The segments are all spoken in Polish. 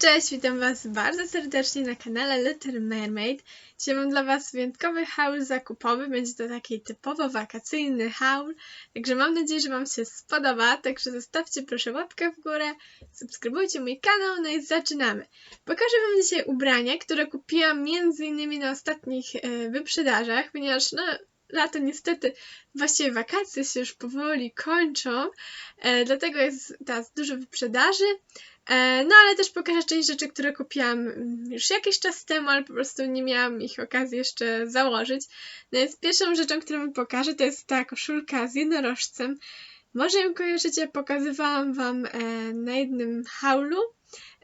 Cześć, witam Was bardzo serdecznie na kanale Little Mermaid. Dzisiaj mam dla Was wyjątkowy haul zakupowy. Będzie to taki typowo wakacyjny haul. Także mam nadzieję, że Wam się spodoba. Także zostawcie proszę łapkę w górę, subskrybujcie mój kanał, no i zaczynamy. Pokażę Wam dzisiaj ubrania, które kupiłam m.in. na ostatnich e, wyprzedażach, ponieważ no, lato niestety, właściwie wakacje się już powoli kończą, e, dlatego jest teraz dużo wyprzedaży. E, no ale też pokażę część rzeczy, które kupiłam już jakiś czas temu, ale po prostu nie miałam ich okazji jeszcze założyć. No więc pierwszą rzeczą, którą wam pokażę, to jest ta koszulka z jednorożcem. Może ją kojarzycie, pokazywałam wam e, na jednym haulu.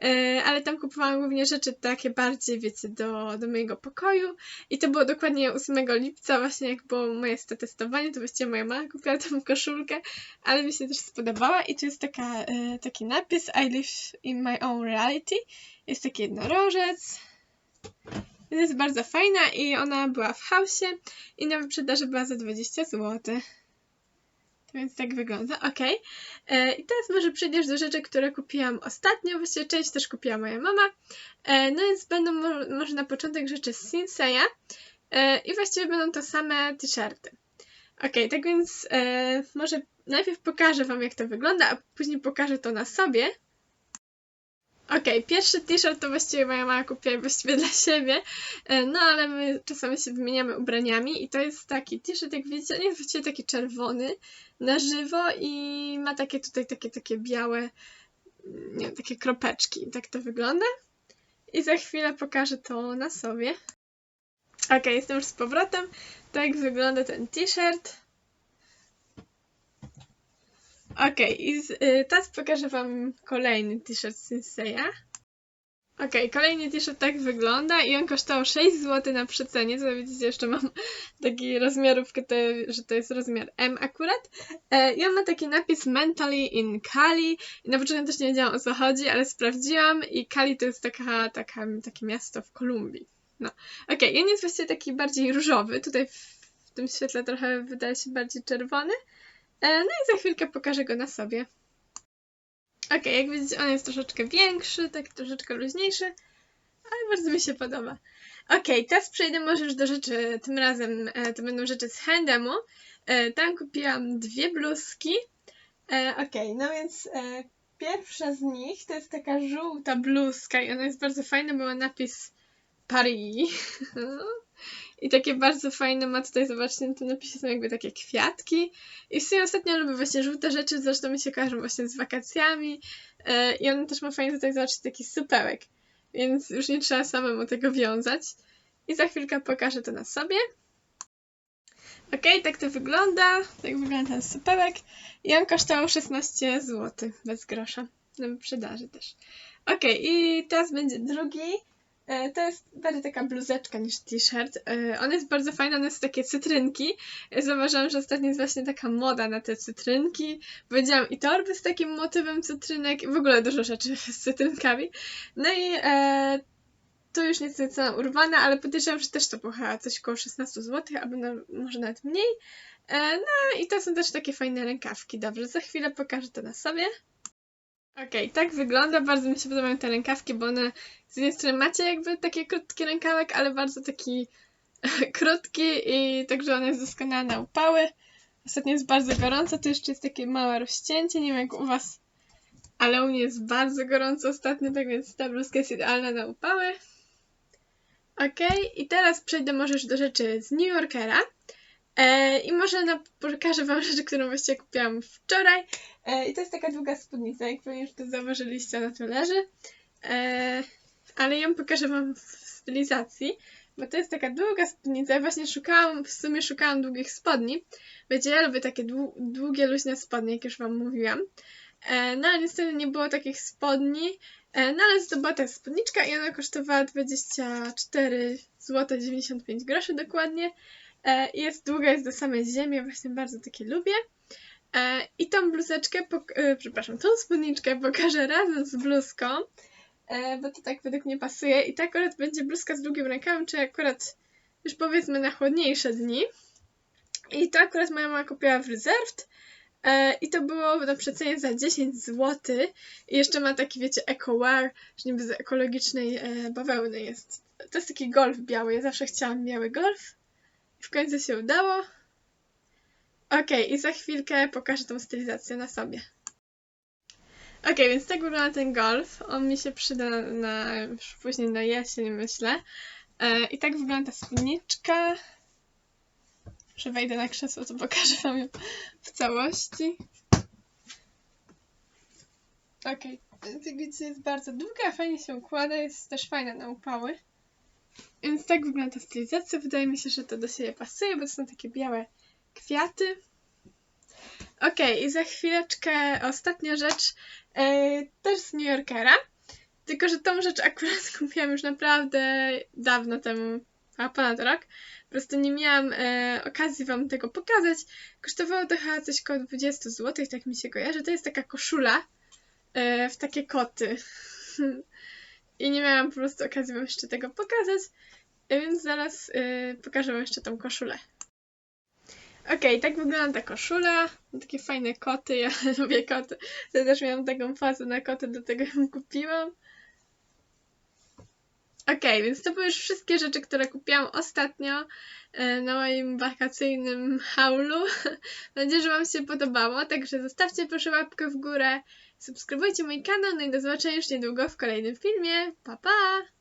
E, ale tam kupowałam głównie rzeczy takie bardziej, wiecie, do, do mojego pokoju. I to było dokładnie 8 lipca, właśnie jak było moje testowanie, to właściwie moja mama kupiła tą koszulkę, ale mi się też spodobała i tu jest taka, e, taki napis I live in my own reality, jest taki jednorożec, jest bardzo fajna i ona była w hausie i na wyprzedaży była za 20 zł. Więc tak wygląda, ok. E, I teraz może przejdziesz do rzeczy, które kupiłam ostatnio, właściwie część też kupiła moja mama. E, no więc będą może na początek rzeczy z Sinseya e, i właściwie będą to same t-shirty. Ok, tak więc może najpierw pokażę Wam jak to wygląda, a później pokażę to na sobie. Okej, pierwszy t-shirt to właściwie moja mama kupiła właściwie dla siebie, e, no ale my czasami się wymieniamy ubraniami i to jest taki t-shirt, jak widzicie, on jest właściwie taki czerwony na żywo i ma takie tutaj takie, takie białe, nie wiem, takie kropeczki. Tak to wygląda. I za chwilę pokażę to na sobie. Ok, jestem już z powrotem. Tak wygląda ten t-shirt. Ok, i z, y, teraz pokażę Wam kolejny t-shirt Sinseya. Ok, kolejny t-shirt tak wygląda i on kosztował 6 zł na przecenie. Co widzicie, jeszcze mam taki rozmiarówkę, to, że to jest rozmiar M akurat. E, I on ma taki napis Mentally in Cali. I na początku też nie wiedziałam o co chodzi, ale sprawdziłam i Cali to jest taka, taka, takie miasto w Kolumbii. No, ok, i on jest właściwie taki bardziej różowy. Tutaj w, w tym świetle trochę wydaje się bardziej czerwony. E, no i za chwilkę pokażę go na sobie. Ok, jak widzicie, on jest troszeczkę większy, tak troszeczkę luźniejszy, ale bardzo mi się podoba. Ok, teraz przejdę może już do rzeczy, tym razem e, to będą rzeczy z Handemu. E, tam kupiłam dwie bluzki. Ok, no więc pierwsza z nich to jest taka żółta bluzka i ona jest bardzo fajna, bo ma napis Paris. I takie bardzo fajne ma tutaj, zobaczcie, te napisy są jakby takie kwiatki. I w sumie ostatnio lubię właśnie żółte rzeczy, zresztą mi się kojarzą właśnie z wakacjami. Yy, I on też ma fajnie tutaj, zobaczcie, taki supełek. Więc już nie trzeba samemu tego wiązać. I za chwilkę pokażę to na sobie. Ok, tak to wygląda. Tak wygląda ten supełek. I on kosztował 16 zł, bez grosza. Na wyprzedaży też. Ok, i teraz będzie drugi. E, to jest bardziej taka bluzeczka niż t-shirt. E, on jest bardzo fajny, one jest takie cytrynki. Zauważyłam, że ostatnio jest właśnie taka moda na te cytrynki. Powiedziałam i torby z takim motywem cytrynek i w ogóle dużo rzeczy z cytrynkami. No i e, tu już niestety cena urwana, ale podejrzewam, że też to pochała coś około 16 zł, albo no, może nawet mniej. E, no i to są też takie fajne rękawki. Dobrze, za chwilę pokażę to na sobie. Okej, okay, tak wygląda. Bardzo mi się podobają te rękawki, bo one z jednej strony macie jakby taki krótki rękawek, ale bardzo taki krótki i także on jest doskonała na upały. Ostatnio jest bardzo gorąco, to jeszcze jest takie małe rozcięcie, nie wiem jak u Was, ale u mnie jest bardzo gorąco ostatnio, tak więc ta bluzka jest idealna na upały. Ok, i teraz przejdę może do rzeczy z New Yorkera. E, I może na, pokażę Wam rzecz, którą właściwie kupiłam wczoraj. E, I to jest taka długa spódnica, jak pewnie już to zauważyliście, na to leży. E, ale ją pokażę Wam w stylizacji, bo to jest taka długa spódnica. Ja właśnie szukałam, w sumie szukałam długich spodni. Wiecie, ja lubię takie długie, luźne spodnie, jak już Wam mówiłam. No ale niestety nie było takich spodni. No ale to była ta spódniczka i ona kosztowała 24 zł 95 groszy dokładnie. E, jest długa, jest do samej ziemi, właśnie bardzo takie lubię. E, I tą bluzeczkę, e, przepraszam, tą spódniczkę pokażę razem z bluzką, bo to tak według mnie pasuje. I to akurat będzie bluzka z długim rękawem, czy akurat już powiedzmy na chłodniejsze dni. I to akurat moja mama kupiła w Reserved. I to było na przecenie za 10 zł. I jeszcze ma taki, wiecie, EcoWare, że niby z ekologicznej bawełny jest. To jest taki golf biały. Ja zawsze chciałam biały golf. W końcu się udało. Okej, i za chwilkę pokażę tą stylizację na sobie. Okej, więc tak wygląda ten golf. On mi się przyda na, później na jesień, myślę. E, I tak wygląda ta spódniczka. Że wejdę na krzesło, to pokażę wam ją w całości. Jak widzicie jest bardzo długa, fajnie się układa, jest też fajna na upały. Więc tak wygląda stylizacja. Wydaje mi się, że to do siebie pasuje, bo to są takie białe kwiaty. Okej, i za chwileczkę ostatnia rzecz, e, też z New Yorkera. Tylko, że tą rzecz akurat kupiłam już naprawdę dawno temu, a ponad rok. Po prostu nie miałam e, okazji Wam tego pokazać. Kosztowało to chyba coś koło 20 zł, tak mi się kojarzy. To jest taka koszula e, w takie koty. I nie miałam po prostu okazji Wam jeszcze tego pokazać, e, więc zaraz e, pokażę Wam jeszcze tą koszulę. Okej, tak wygląda ta koszula. Takie fajne koty, ja lubię koty. Ja też miałam taką fazę na koty, dlatego ją kupiłam. Okej, więc to były już wszystkie rzeczy, które kupiłam ostatnio e, na moim wakacyjnym haulu. Mam nadzieję, że Wam się podobało, także zostawcie proszę łapkę w górę, subskrybujcie mój kanał, no i do zobaczenia już niedługo w kolejnym filmie. Pa, pa!